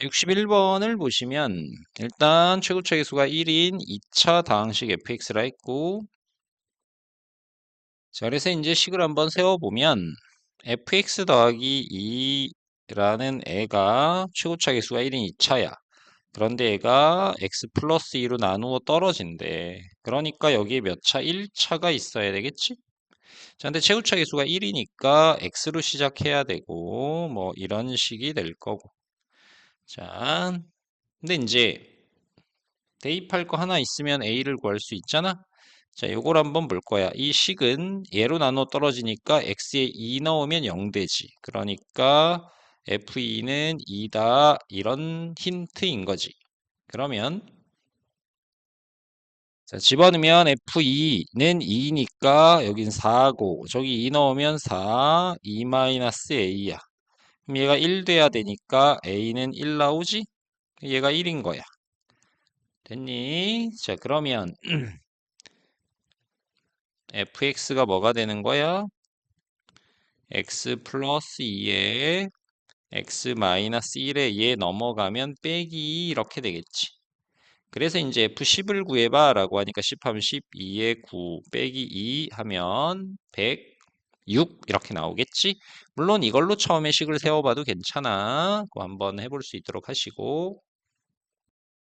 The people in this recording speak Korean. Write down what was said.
61번을 보시면 일단 최고차의 수가 1인 2차 다항식 fx라 했고 자 그래서 이제 식을 한번 세워보면 fx 더하기 2라는 애가 최고차의 수가 1인 2차야 그런데 얘가 x 플러스 2로 나누어 떨어진대 그러니까 여기에 몇 차? 1차가 있어야 되겠지? 자 근데 최고차 계수가 1이니까 x로 시작해야 되고 뭐 이런 식이 될 거고 자, 근데 이제 대입할 거 하나 있으면 a를 구할 수 있잖아. 자, 요걸 한번 볼 거야. 이 식은 얘로 나눠 떨어지니까 x에 2 넣으면 0 되지. 그러니까 f2는 2다 이런 힌트인 거지. 그러면 자, 집어넣으면 f2는 2니까 여긴 4고 저기 2 넣으면 4, 2-a야. 그럼 얘가 1 돼야 되니까 a는 1 나오지? 얘가 1인 거야. 됐니? 자, 그러면 fx가 뭐가 되는 거야? x 플러스 2에 x 마이너스 1에 얘 넘어가면 빼기 이렇게 되겠지. 그래서 이제 f10을 구해봐 라고 하니까 10 하면 12에 9 빼기 2 하면 106 이렇게 나오겠지. 물론 이걸로 처음에 식을 세워봐도 괜찮아. 한번 해볼 수 있도록 하시고